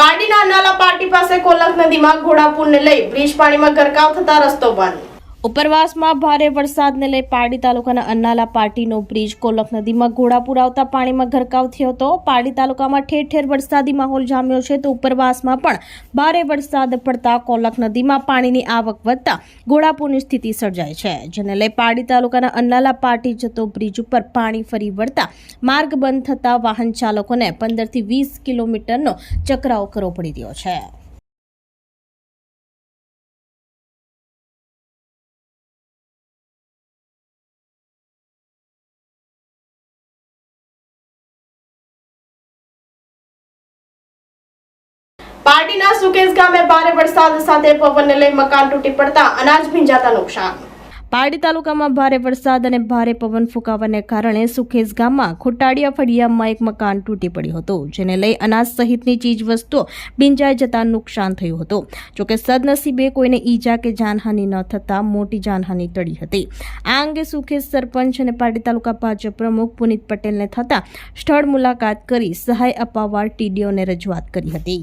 પારડીના નાલા party પાસે કોલક નદીમાં ઘોડાપુરને લઈ બ્રિજ પાણીમાં ગરકાવ થતા રસ્તો બંધ. ઉપરવાસમાં ભારે વરસાદને લઈ પારડી તાલુકાના અન્નાલા પાર્ટીનો બ્રિજ કોલક નદીમાં ઘોડાપુર આવતા પાણીમાં ગરકાવ થયો હતો. પારડી તાલુકામાં ઠેર ઠેર વરસાદી માહોલ જામ્યો છે તો ઉપરવાસમાં પણ ભારે વરસાદ પડતા કોલક નદીમાં પાણીની આવક વધતા ઘોડાપુરની સ્થિતિ સર્જાય છે, જેને લઈ પારડી તાલુકાના અન્નાલા પાર્ટી જતો બ્રિજ ઉપર પાણી ફરી વળતા માર્ગ બંધ થતા વાહન ચાલકોને પંદરથી વીસ કિલોમીટરનો ચકરાવ કરવો પડી રહ્યો છે. પાર્ટીના સુકેશ ગામે ભારે વરસાદ સાથે પવનને લઈ મકાન તૂટી પડતા અનાજ ભીંજાતા નુકસાન. પારડી તાલુકામાં ભારે વરસાદ અને ભારે પવન ફૂંકાવાને કારણે સુખેસ ગામમાં ખોટાડિયા ફળિયામાં એક મકાન તૂટી પડ્યું હતું, જેને લઈ અનાજ સહિતની ચીજ વસ્તુઓ ભીંજાઈ જતા નુકસાન થયું હતું. જોકે સદનસીબે કોઈને ઈજા કે જાનહાનિ ન થતાં મોટી જાનહાનિ ટળી હતી. આ અંગે સુખેશ સરપંચ અને પારડી તાલુકા ભાજપ પ્રમુખ પુનિત પટેલને થતાં સ્થળ મુલાકાત કરી સહાય અપાવવા ટીડીઓને રજૂઆત કરી હતી.